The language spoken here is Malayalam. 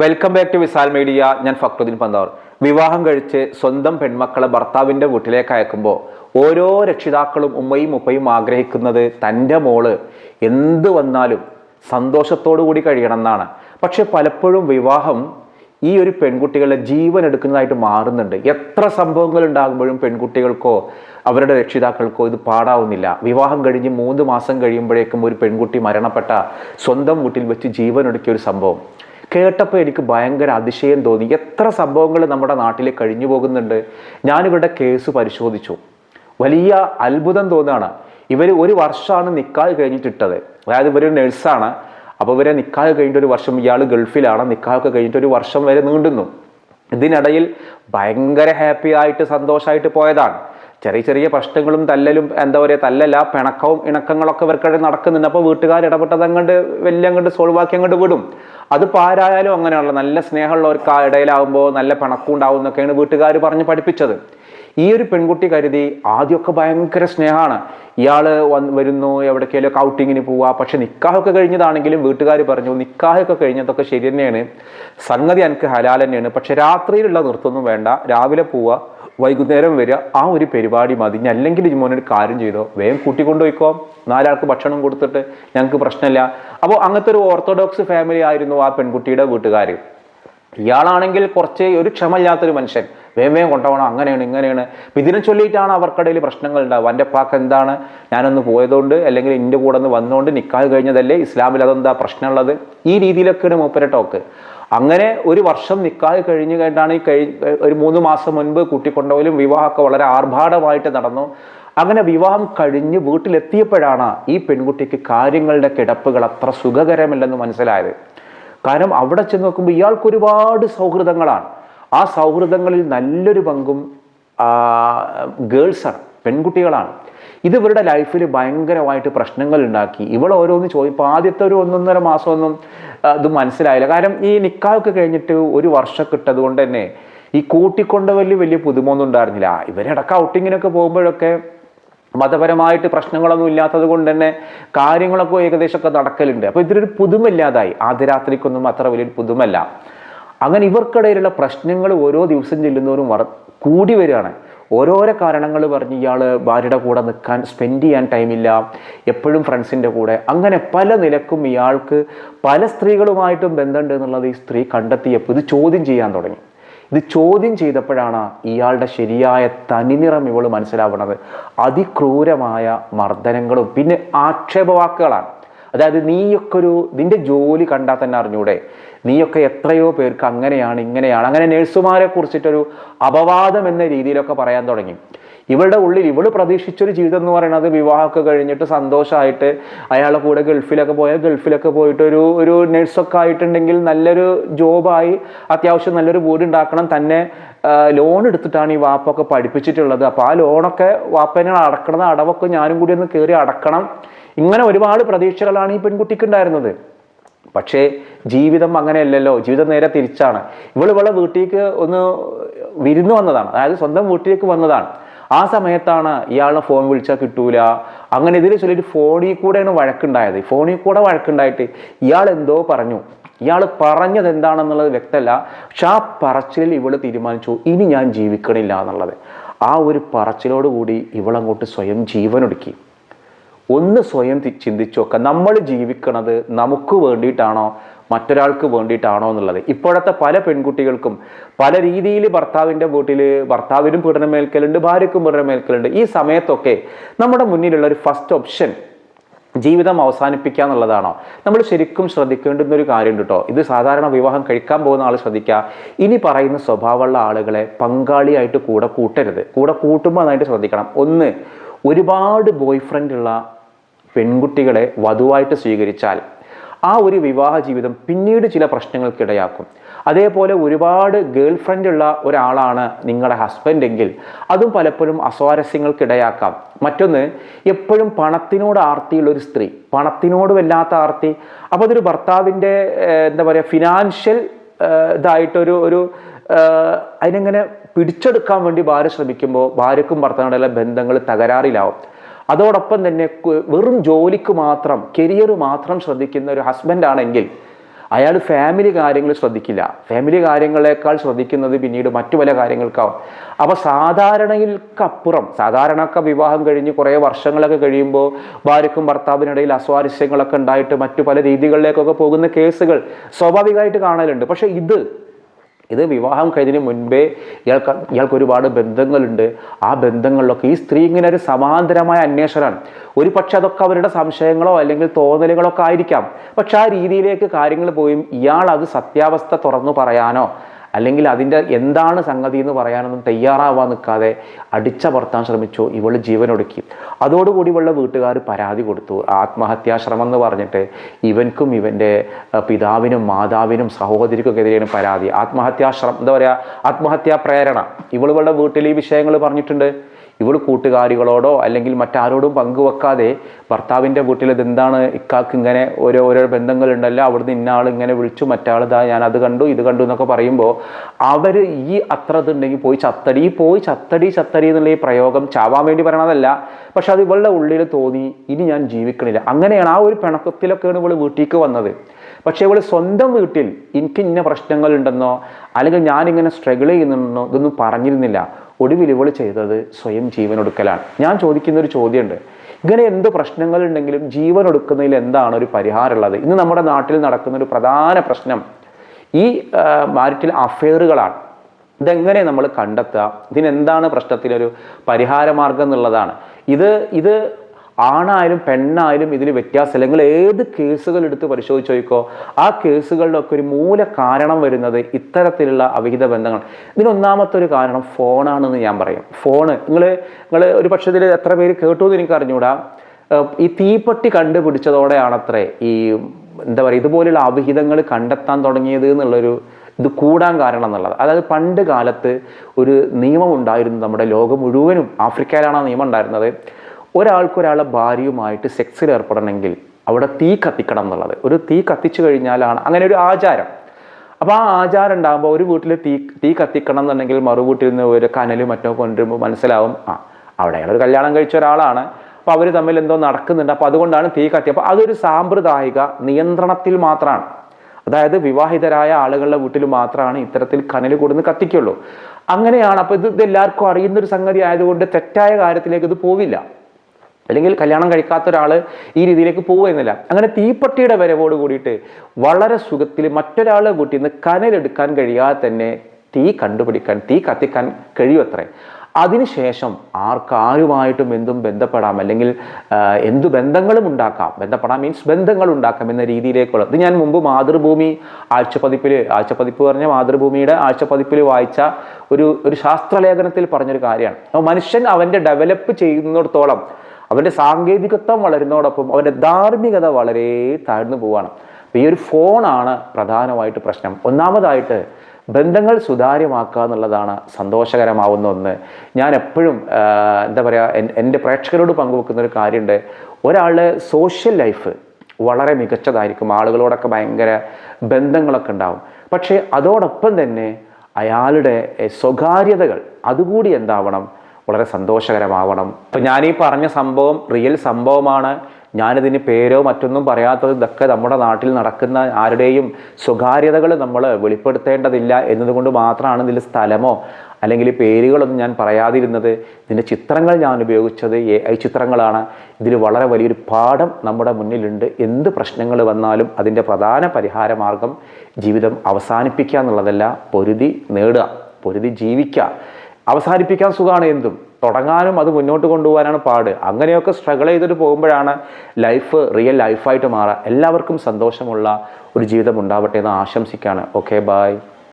Welcome back to Visal media ഞാൻ ഫക്രുദ്ദീൻ പന്താർ. വിവാഹം കഴിച്ച് സ്വന്തം പെൺമക്കളെ ഭർത്താവിന്റെ വീട്ടിലേക്ക് അയക്കുമ്പോൾ ഓരോ രക്ഷിതാക്കളും ഉമ്മയും ഉപ്പയും ആഗ്രഹിക്കുന്നത് തന്റെ മോൾ എന്ത് വന്നാലും സന്തോഷത്തോടു കൂടി കഴിയണം എന്നാണ് പക്ഷെ പലപ്പോഴും വിവാഹം ഈ ഒരു പെൺകുട്ടികളുടെ ജീവൻ എടുക്കുന്നതായിട്ട് മാറുന്നുണ്ട്. എത്ര സംഭവങ്ങൾ ഉണ്ടാകുമ്പോഴും പെൺകുട്ടികൾക്കോ അവരുടെ രക്ഷിതാക്കൾക്കോ ഇത് പാടാവുന്നില്ല. വിവാഹം കഴിഞ്ഞ് മൂന്ന് മാസം കഴിയുമ്പോഴേക്കും ഒരു പെൺകുട്ടി മരണപ്പെട്ട സ്വന്തം വീട്ടിൽ വെച്ച് ജീവൻ എടുക്കിയ ഒരു സംഭവം. കേട്ടപ്പോൾ എനിക്ക് ഭയങ്കര അതിശയം തോന്നി. എത്ര സംഭവങ്ങൾ നമ്മുടെ നാട്ടിൽ കഴിഞ്ഞു പോകുന്നുണ്ട്. ഞാനിവിടെ കേസ് പരിശോധിച്ചു. വലിയ അത്ഭുതം തോന്നുകയാണ്. ഇവർ ഒരു വർഷമാണ് നിക്കാഹ് കഴിഞ്ഞിട്ടിട്ടത്. അതായത് ഇവരൊരു നഴ്സാണ്. അപ്പോൾ ഇവരെ നിക്കാഹ് കഴിഞ്ഞിട്ട് ഒരു വർഷം ഇയാൾ ഗൾഫിലാണ്. നിക്കാഹൊക്കെ കഴിഞ്ഞിട്ട് ഒരു വർഷം വരെ നീണ്ടുന്നു ഇതിനിടയിൽ ഭയങ്കര ഹാപ്പി ആയിട്ട് സന്തോഷമായിട്ട് പോയതാണ്. ചെറിയ ചെറിയ പ്രശ്നങ്ങളും തല്ലലും എന്താ പറയുക തല്ലല പിണക്കവും ഇണക്കങ്ങളൊക്കെ ഇവർക്കിടെ നടക്കുന്നുണ്ട്. അപ്പോൾ വീട്ടുകാർ ഇടപെട്ടത് അങ്ങോട്ട് വലിയ അങ്ങോട്ട് സോൾവ് ആക്കി അങ്ങോട്ട് വിടും. അത് പാരായാലും അങ്ങനെയുള്ള നല്ല സ്നേഹമുള്ളവർക്ക് ആ ഇടയിലാവുമ്പോൾ നല്ല പിണക്കം ഉണ്ടാവും എന്നൊക്കെയാണ് വീട്ടുകാർ പറഞ്ഞ് പഠിപ്പിച്ചത്. ഈ ഒരു പെൺകുട്ടി കരുതി ആദ്യമൊക്കെ ഭയങ്കര സ്നേഹമാണ്. ഇയാൾ വരുന്നു എവിടേക്കെങ്കിലും ഔട്ടിങ്ങിന് പോവുക പക്ഷെ നിക്കാഹൊക്കെ കഴിഞ്ഞതാണെങ്കിലും വീട്ടുകാർ പറഞ്ഞു നിക്കാഹൊക്കെ കഴിഞ്ഞതൊക്കെ ശരി തന്നെയാണ്. സംഗതി എനിക്ക് ഹലാൽ തന്നെയാണ്. പക്ഷെ രാത്രിയിലുള്ള നൃത്തമൊന്നും വേണ്ട. രാവിലെ പോവുക വൈകുന്നേരം വരിക ആ ഒരു പരിപാടി മതി. ഞാൻ അല്ലെങ്കിൽ ഒരു കാര്യം ചെയ്തോ. വേഗം കൂട്ടിക്കൊണ്ടുപോയിക്കോ. നാലാൾക്ക് ഭക്ഷണം കൊടുത്തിട്ട് ഞങ്ങൾക്ക് പ്രശ്നമില്ല. അപ്പോൾ അങ്ങനത്തെ ഒരു ഓർത്തഡോക്സ് ഫാമിലി ആയിരുന്നു ആ പെൺകുട്ടിയുടെ വീട്ടുകാർ ഇയാളാണെങ്കിൽ കുറച്ച് ഒരു ക്ഷമയില്ലാത്തൊരു മനുഷ്യൻ. വേഗം കൊണ്ടുപോകണം അങ്ങനെയാണ് ഇങ്ങനെയാണ്. അപ്പം ഇതിനെ ചൊല്ലിയിട്ടാണ് അവർക്കിടയിൽ പ്രശ്നങ്ങൾ ഉണ്ടാവുക. എന്റെ പാക്ക് എന്താണ് ഞാനൊന്ന് പോയതുകൊണ്ട് അല്ലെങ്കിൽ എന്റെ കൂടെ ഒന്ന് വന്നുകൊണ്ട് നിക്കാഹ് കഴിഞ്ഞതല്ലേ ഇസ്ലാമിൽ അതെന്താ പ്രശ്നമുള്ളത്? ഈ രീതിയിലൊക്കെയാണ് മൂപ്പര ടോക്ക്. അങ്ങനെ ഒരു വർഷം നിക്കാഹ് കഴിഞ്ഞ് കഴിഞ്ഞാണ് ഈ കഴി ഒരു മൂന്ന് മാസം മുൻപ് കൂട്ടിക്കൊണ്ടുപോലും വിവാഹമൊക്കെ വളരെ ആർഭാടമായിട്ട് നടന്നു. അങ്ങനെ വിവാഹം കഴിഞ്ഞ് വീട്ടിലെത്തിയപ്പോഴാണ് ഈ പെൺകുട്ടിക്ക് കാര്യങ്ങളുടെ കിടപ്പുകൾ അത്ര സുഖകരമല്ലെന്ന് മനസ്സിലായത്. കാരണം അവിടെ ചെന്ന് നോക്കുമ്പോൾ ഇയാൾക്ക് ഒരുപാട് സൗഹൃദങ്ങളാണ്. ആ സൗഹൃദങ്ങളിൽ നല്ലൊരു പങ്കും ഗേൾസാണ് പെൺകുട്ടികളാണ്. ഇത് ഇവരുടെ ലൈഫിൽ ഭയങ്കരമായിട്ട് പ്രശ്നങ്ങൾ ഉണ്ടാക്കി. ഇവൾ ഓരോന്ന് ചോദിപ്പോൾ ആദ്യത്തെ ഒരു ഒന്നൊന്നര മാസമൊന്നും ഇത് മനസ്സിലായില്ല. കാരണം ഈ നിക്കാഹൊക്കെ കഴിഞ്ഞിട്ട് ഒരു വർഷം കിട്ടത് കൊണ്ട് തന്നെ ഈ കൂട്ടിക്കൊണ്ട് വലിയ വലിയ പുതുമൊന്നും ഉണ്ടായിരുന്നില്ല. ഇവരിടക്ക് ഔട്ടിങ്ങിനൊക്കെ പോകുമ്പോഴൊക്കെ മതപരമായിട്ട് പ്രശ്നങ്ങളൊന്നും ഇല്ലാത്തത് കൊണ്ട് തന്നെ കാര്യങ്ങളൊക്കെ ഏകദേശമൊക്കെ നടക്കലുണ്ട്. അപ്പോൾ ഇതിലൊരു പുതുമില്ലാതായി. ആദ്യ രാത്രിക്കൊന്നും അത്ര വലിയൊരു പുതുമല്ല. അങ്ങനെ ഇവർക്കിടയിലുള്ള പ്രശ്നങ്ങൾ ഓരോ ദിവസം ചെല്ലുന്നവരും വർ കൂടി വരികയാണ്. ഓരോരോ കാരണങ്ങൾ പറഞ്ഞ് ഇയാൾ ഭാര്യയുടെ കൂടെ നിൽക്കാൻ സ്പെൻഡ് ചെയ്യാൻ ടൈമില്ല എപ്പോഴും ഫ്രണ്ട്സിന്റെ കൂടെ. അങ്ങനെ പല നിലക്കും ഇയാൾക്ക് പല സ്ത്രീകളുമായിട്ടും ബന്ധമുണ്ട് എന്നുള്ളത് ഈ സ്ത്രീ കണ്ടെത്തിയപ്പോൾ ഇത് ചോദ്യം ചെയ്യാൻ തുടങ്ങി. ഇത് ചോദ്യം ചെയ്തപ്പോഴാണ് ഇയാളുടെ ശരിയായ തനിനിറം ഇവൾ മനസ്സിലാവുന്നത്. അതിക്രൂരമായ മർദ്ദനങ്ങളും പിന്നെ ആക്ഷേപവാക്കുകളാണ്. അതായത് നീയൊക്കെ ഒരു നിന്റെ ജോലി കണ്ടാൽ തന്നെ അറിഞ്ഞൂടെ? നീയൊക്കെ എത്രയോ പേർക്ക് അങ്ങനെയാണ് ഇങ്ങനെയാണ്. അങ്ങനെ നേഴ്സുമാരെ കുറിച്ചിട്ടൊരു അപവാദം എന്ന രീതിയിലൊക്കെ പറയാൻ തുടങ്ങി. ഇവളുടെ ഉള്ളിൽ ഇവൾ പ്രതീക്ഷിച്ചൊരു ജീവിതം എന്ന് പറയുന്നത് വിവാഹമൊക്കെ കഴിഞ്ഞിട്ട് സന്തോഷമായിട്ട് അയാളെ കൂടെ ഗൾഫിലൊക്കെ പോയാൽ ഗൾഫിലൊക്കെ പോയിട്ട് ഒരു ഒരു നഴ്സൊക്കെ ആയിട്ടുണ്ടെങ്കിൽ നല്ലൊരു ജോബായി അത്യാവശ്യം നല്ലൊരു വീട് ഉണ്ടാക്കണം. തന്നെ ലോൺ എടുത്തിട്ടാണ് ഈ വാപ്പൊക്കെ പഠിപ്പിച്ചിട്ടുള്ളത്. അപ്പോൾ ആ ലോണൊക്കെ വാപ്പനെ അടക്കണത് അടവൊക്കെ ഞാനും കൂടി ഒന്ന് കയറി അടക്കണം. ഇങ്ങനെ ഒരുപാട് പ്രതീക്ഷകളാണ് ഈ പെൺകുട്ടിക്ക് ഉണ്ടായിരുന്നത്. പക്ഷേ ജീവിതം അങ്ങനെയല്ലല്ലോ. ജീവിതം നേരെ തിരിച്ചാണ്. ഇവൾ ഇവളെ വീട്ടിലേക്ക് ഒന്ന് വിരുന്ന് വന്നതാണ്. അതായത് സ്വന്തം വീട്ടിലേക്ക് വന്നതാണ്. ആ സമയത്താണ് ഇയാളെ ഫോൺ വിളിച്ചാൽ കിട്ടൂല. അങ്ങനെ ഇതിൽ ചൊല്ലിയിട്ട് ഫോണിൽ കൂടെയാണ് വഴക്കുണ്ടായത്. ഫോണിൽ കൂടെ വഴക്കുണ്ടായിട്ട് ഇയാൾ എന്തോ പറഞ്ഞു. ഇയാൾ പറഞ്ഞത് എന്താണെന്നുള്ളത് വ്യക്തമല്ല. പക്ഷെ ആ പറച്ചിലിൽ ഇവൾ തീരുമാനിച്ചു ഇനി ഞാൻ ജീവിക്കണില്ല എന്നുള്ളത്. ആ ഒരു പറച്ചിലോട് കൂടി ഇവളങ്ങോട്ട് സ്വയം ജീവനൊടുക്കി. ഒന്ന് സ്വയം ചിന്തിച്ചു നമ്മൾ ജീവിക്കണത് നമുക്ക് വേണ്ടിയിട്ടാണോ? മറ്റൊരാൾക്ക് വേണ്ടിയിട്ടാണോ എന്നുള്ളത്. ഇപ്പോഴത്തെ പല പെൺകുട്ടികൾക്കും പല രീതിയിൽ ഭർത്താവിന്റെ വീട്ടിൽ ഭർത്താവിനും പീഡനമേൽക്കലുണ്ട് ഭാര്യയ്ക്കും പീഡനമേൽക്കലുണ്ട്. ഈ സമയത്തൊക്കെ നമ്മുടെ മുന്നിലുള്ള ഒരു ഫസ്റ്റ് ഓപ്ഷൻ ജീവിതം അവസാനിപ്പിക്കുക എന്നുള്ളതാണോ? നമ്മൾ ശരിക്കും ശ്രദ്ധിക്കേണ്ടുന്ന ഒരു കാര്യമുണ്ട് കേട്ടോ. ഇത് സാധാരണ വിവാഹം കഴിക്കാൻ പോകുന്ന ആൾ ശ്രദ്ധിക്കുക. ഇനി പറയുന്ന സ്വഭാവമുള്ള ആളുകളെ പങ്കാളിയായിട്ട് കൂടെ കൂട്ടരുത്. കൂടെ കൂട്ടുമ്പോൾ അതായിട്ട് ശ്രദ്ധിക്കണം. ഒന്ന് ഒരുപാട് ബോയ് ഫ്രണ്ടുള്ള പെൺകുട്ടികളെ വധുവായിട്ട് സ്വീകരിച്ചാൽ ആ ഒരു വിവാഹ ജീവിതം പിന്നീട് ചില പ്രശ്നങ്ങൾക്കിടയാക്കും. അതേപോലെ ഒരുപാട് ഗേൾ ഫ്രണ്ട് ഉള്ള ഒരാളാണ് നിങ്ങളുടെ ഹസ്ബൻഡ് എങ്കിൽ അതും പലപ്പോഴും അസ്വാരസ്യങ്ങൾക്കിടയാക്കാം. മറ്റൊന്ന് എപ്പോഴും പണത്തിനോട് ആർത്തിയുള്ള ഒരു സ്ത്രീ. പണത്തിനോട് വല്ലാത്ത ആർത്തി. അപ്പോൾ അതൊരു ഭർത്താവിന്റെ എന്താ പറയുക ഫിനാൻഷ്യൽ ഇതായിട്ടൊരു ഒരു അതിനെങ്ങനെ പിടിച്ചെടുക്കാൻ വേണ്ടി ഭാര്യ ശ്രമിക്കുമ്പോൾ ഭാര്യക്കും ഭർത്താവിനുള്ള ബന്ധങ്ങൾ തകരാറിലാവും. അതോടൊപ്പം തന്നെ വെറും ജോലിക്ക് മാത്രം കരിയർ മാത്രം ശ്രദ്ധിക്കുന്ന ഒരു ഹസ്ബൻഡ് ആണെങ്കിൽ അയാൾ ഫാമിലി കാര്യങ്ങൾ ശ്രദ്ധിക്കില്ല. ഫാമിലി കാര്യങ്ങളെക്കാൾ ശ്രദ്ധിക്കുന്നത് പിന്നീട് മറ്റു പല കാര്യങ്ങൾക്കാവും. അപ്പോൾ സാധാരണയിൽക്കപ്പുറം സാധാരണക്ക വിവാഹം കഴിഞ്ഞ് കുറേ വർഷങ്ങളൊക്കെ കഴിയുമ്പോൾ ഭാര്യക്കും ഭർത്താവിനിടയിൽ അസ്വാരസ്യങ്ങളൊക്കെ ഉണ്ടായിട്ട് മറ്റു പല രീതികളിലേക്കൊക്കെ പോകുന്ന കേസുകൾ സ്വാഭാവികമായിട്ട് കാണലുണ്ട്. പക്ഷേ ഇത് ഇത് വിവാഹം കഴിഞ്ഞതിന് മുൻപേ ഇയാൾക്ക് ഇയാൾക്ക് ഒരുപാട് ബന്ധങ്ങളുണ്ട്. ആ ബന്ധങ്ങളിലൊക്കെ ഈ സ്ത്രീ ഇങ്ങനെ ഒരു സമാന്തരമായ അന്വേഷണമാണ്. ഒരു പക്ഷെ അതൊക്കെ അവരുടെ സംശയങ്ങളോ അല്ലെങ്കിൽ തോന്നലുകളോ ഒക്കെ ആയിരിക്കാം. പക്ഷെ ആ രീതിയിലേക്ക് കാര്യങ്ങൾ പോയും. ഇയാൾ അത് സത്യാവസ്ഥ തുറന്നു പറയാനോ അല്ലെങ്കിൽ അതിന്റെ എന്താണ് സംഗതി എന്ന് പറയാനൊന്നും തയ്യാറാവാൻ നിൽക്കാതെ അടിച്ചമർത്താൻ ശ്രമിച്ചു ഇവൾ ജീവനൊടുക്കി. അതോടുകൂടി ഇവളുടെ വീട്ടുകാർ പരാതി കൊടുത്തു. ആത്മഹത്യാശ്രമം എന്ന് പറഞ്ഞിട്ട് ഇവൻക്കും ഇവന്റെ പിതാവിനും മാതാവിനും സഹോദരിക്കുമെതിരെയാണ് പരാതി. ആത്മഹത്യാശ്രമം എന്താ പറയുക ആത്മഹത്യാ പ്രേരണ. ഇവൾ വീട്ടിൽ ഈ വിഷയങ്ങൾ പറഞ്ഞിട്ടുണ്ട്. ഇവൾ കൂട്ടുകാരികളോടോ അല്ലെങ്കിൽ മറ്റാരോടും പങ്കുവെക്കാതെ ഭർത്താവിന്റെ വീട്ടിൽ ഇതെന്താണ് ഇക്കാക്ക് ഇങ്ങനെ ഓരോ ഓരോ ബന്ധങ്ങളുണ്ടല്ലോ അവിടുന്ന് ഇന്ന ആൾ ഇങ്ങനെ വിളിച്ചു മറ്റാൾ ഇതാ ഞാൻ അത് കണ്ടു ഇത് കണ്ടു എന്നൊക്കെ പറയുമ്പോൾ അവർ ഈ അത്ര ഇതുണ്ടെങ്കിൽ പോയി ചത്തടി പോയി ചത്തടി ചത്തടി എന്നുള്ള ഈ പ്രയോഗം ചാവാൻ വേണ്ടി പറയണതല്ല. പക്ഷെ അത് ഇവളുടെ ഉള്ളിൽ തോന്നി ഇനി ഞാൻ ജീവിക്കണില്ല. അങ്ങനെയാണ് ആ ഒരു പിണക്കത്തിലൊക്കെയാണ് ഇവൾ വീട്ടിലേക്ക് വന്നത്. പക്ഷേ ഇവൾ സ്വന്തം വീട്ടിൽ എനിക്ക് ഇന്ന പ്രശ്നങ്ങളുണ്ടെന്നോ അല്ലെങ്കിൽ ഞാനിങ്ങനെ സ്ട്രഗിൾ ചെയ്യുന്നുണ്ടെന്നോ ഇതൊന്നും പറഞ്ഞിരുന്നില്ല. ഒടുവിൽ ഇവൾ ചെയ്തത് സ്വയം ജീവനൊടുക്കലാണ്. ഞാൻ ചോദിക്കുന്ന ഒരു ചോദ്യമുണ്ട്. ഇങ്ങനെ എന്ത് പ്രശ്നങ്ങളുണ്ടെങ്കിലും ജീവൻ ഒടുക്കുന്നതിൽ എന്താണ് ഒരു പരിഹാരമുള്ളത്? ഇന്ന് നമ്മുടെ നാട്ടിൽ നടക്കുന്ന ഒരു പ്രധാന പ്രശ്നം ഈ മാരിറ്റൽ അഫെയറുകളാണ്. ഇതെങ്ങനെ നമ്മൾ കണ്ടെത്തുക? ഇതിനെന്താണ് പ്രശ്നത്തിനൊരു പരിഹാരമാർഗം എന്നുള്ളതാണ്. ഇത് ഇത് ആണായാലും പെണ്ണായാലും ഇതിൽ വ്യത്യാസമില്ല. നിങ്ങൾ ഏത് കേസുകൾ എടുത്ത് പരിശോധിച്ച് നോക്കോ ആ കേസുകളിലൊക്കെ ഒരു മൂല കാരണം വരുന്നത് ഇത്തരത്തിലുള്ള അവിഹിത ബന്ധങ്ങൾ. ഇതിനൊന്നാമത്തെ ഒരു കാരണം ഫോണാണെന്ന് ഞാൻ പറയും. ഫോണ്. നിങ്ങൾ നിങ്ങൾ ഒരു പക്ഷേ ഇതിൽ എത്ര പേര് കേട്ടു എന്ന് എനിക്ക് അറിഞ്ഞുകൂടാ ഈ തീപ്പെട്ടി കണ്ടുപിടിച്ചതോടെയാണത്രേ ഈ എന്താ പറയുക ഇതുപോലെയുള്ള അവിഹിതങ്ങൾ കണ്ടെത്താൻ തുടങ്ങിയത് എന്നുള്ളൊരു ഇത് കൂടാൻ കാരണം എന്നുള്ളത്. അതായത് പണ്ട് കാലത്ത് ഒരു നിയമം ഉണ്ടായിരുന്നു നമ്മുടെ ലോകം മുഴുവനും. ആഫ്രിക്കയിലാണ് ആ നിയമം ഉണ്ടായിരുന്നത്. ഒരാൾക്ക് ഒരാളെ ഭാര്യയുമായിട്ട് സെക്സിൽ ഏർപ്പെടണമെങ്കിൽ അവിടെ തീ കത്തിക്കണം എന്നുള്ളത്. ഒരു തീ കത്തിച്ചു കഴിഞ്ഞാലാണ് അങ്ങനെ ഒരു ആചാരം. അപ്പോൾ ആ ആചാരം ഉണ്ടാകുമ്പോൾ ഒരു വീട്ടിൽ തീ തീ കത്തിക്കണം എന്നുണ്ടെങ്കിൽ മറു വീട്ടിൽ നിന്ന് ഒരു കനലും മറ്റോ കൊണ്ടുവരുമ്പോൾ മനസ്സിലാവും ആ അവിടെ ഒരു കല്യാണം കഴിച്ച ഒരാളാണ്. അപ്പോൾ അവർ തമ്മിൽ എന്തോ നടക്കുന്നുണ്ട്. അപ്പോൾ അതുകൊണ്ടാണ് തീ കത്തി. അപ്പോൾ അതൊരു സാമ്പ്രദായിക നിയന്ത്രണത്തിൽ മാത്രമാണ്. അതായത് വിവാഹിതരായ ആളുകളുടെ വീട്ടിൽ മാത്രമാണ് ഇത്തരത്തിൽ കനൽ കൊടുന്ന് കത്തിക്കുള്ളൂ. അങ്ങനെയാണ്. അപ്പോൾ ഇത് എല്ലാവർക്കും അറിയുന്ന ഒരു സംഗതി ആയതുകൊണ്ട് തെറ്റായ കാര്യത്തിലേക്ക് ഇത് പോവില്ല. അല്ലെങ്കിൽ കല്യാണം കഴിക്കാത്ത ഒരാൾ ഈ രീതിയിലേക്ക് പോകുന്നില്ല അങ്ങനെ തീപ്പട്ടിയുടെ വരവോട് കൂടിയിട്ട് വളരെ സുഖത്തിൽ മറ്റൊരാളെ കൂട്ടി നിന്ന് കനലെടുക്കാൻ കഴിയാതെ തന്നെ തീ കണ്ടുപിടിക്കാൻ തീ കത്തിക്കാൻ കഴിയുമത്രേ. അതിനുശേഷം ആർക്കാരുമായിട്ടും എന്തും ബന്ധപ്പെടാം അല്ലെങ്കിൽ എന്തു ബന്ധങ്ങളും ഉണ്ടാക്കാം. ബന്ധപ്പെടാം മീൻസ് ബന്ധങ്ങൾ ഉണ്ടാക്കാം എന്ന രീതിയിലേക്കുള്ള. ഇത് ഞാൻ മുമ്പ് മാതൃഭൂമി ആഴ്ചപ്പതിപ്പിൽ ആഴ്ചപ്പതിപ്പ് പറഞ്ഞ മാതൃഭൂമിയുടെ ആഴ്ചപ്പതിപ്പിൽ വായിച്ച ഒരു ഒരു ശാസ്ത്രലേഖനത്തിൽ പറഞ്ഞൊരു കാര്യമാണ്. മനുഷ്യൻ അവന്റെ ഡെവലപ്പ് ചെയ്യുന്നിടത്തോളം അവന്റെ സാങ്കേതികത്വം വളരുന്നതോടൊപ്പം അവന്റെ ധാർമ്മികത വളരെ താഴ്ന്നു പോവാണ്. അപ്പോൾ ഈ ഒരു ഫോണാണ് പ്രധാനമായിട്ട് പ്രശ്നം. ഒന്നാമതായിട്ട് ബന്ധങ്ങൾ സുതാര്യമാക്കുക എന്നുള്ളതാണ് സന്തോഷകരമാവുന്ന ഒന്ന്. ഞാൻ എപ്പോഴും എന്താ പറയുക എൻ- എന്റെ പ്രേക്ഷകരോട് പങ്കുവെക്കുന്ന ഒരു കാര്യമുണ്ട്. ഒരാളുടെ സോഷ്യൽ ലൈഫ് വളരെ മികച്ചതായിരിക്കും. ആളുകളോടൊക്കെ ഭയങ്കര ബന്ധങ്ങളൊക്കെ ഉണ്ടാവും. പക്ഷേ അതോടൊപ്പം തന്നെ അയാളുടെ സ്വകാര്യതകൾ അതുകൂടി എന്താവണം? വളരെ സന്തോഷകരമാവണം. അപ്പം ഞാൻ ഈ പറഞ്ഞ സംഭവം റിയൽ സംഭവമാണ്. ഞാനിതിന് പേരോ മറ്റൊന്നും പറയാത്തത് ഇതൊക്കെ നമ്മുടെ നാട്ടിൽ നടക്കുന്ന ആരുടെയും സ്വകാര്യതകൾ നമ്മൾ വെളിപ്പെടുത്തേണ്ടതില്ല എന്നതുകൊണ്ട് മാത്രമാണ് ഇതിൽ സ്ഥലമോ അല്ലെങ്കിൽ പേരുകളൊന്നും ഞാൻ പറയാതിരുന്നത്. ഇതിന്റെ ചിത്രങ്ങൾ ഞാൻ ഉപയോഗിച്ചത് എ ഐ ചിത്രങ്ങളാണ്. ഇതിൽ വളരെ വലിയൊരു പാഠം നമ്മുടെ മുന്നിലുണ്ട്. എന്ത് പ്രശ്നങ്ങൾ വന്നാലും അതിന്റെ പ്രധാന പരിഹാര മാർഗം ജീവിതം അവസാനിപ്പിക്കുക എന്നുള്ളതല്ല പൊരുതി നേടുക പൊരുതി ജീവിക്കുക. അവസാനിപ്പിക്കാൻ സുഖമാണ് എന്തും. തുടങ്ങാനും അത് മുന്നോട്ട് കൊണ്ടുപോകാനാണ് പാട്. അങ്ങനെയൊക്കെ സ്ട്രഗിൾ ചെയ്തിട്ട് പോകുമ്പോഴാണ് ലൈഫ് റിയൽ ലൈഫായിട്ട് മാറുക എല്ലാവർക്കും സന്തോഷമുള്ള ഒരു ജീവിതം ഉണ്ടാവട്ടെ എന്ന് ആശംസിക്കുകയാണ് ഓക്കെ ബായ്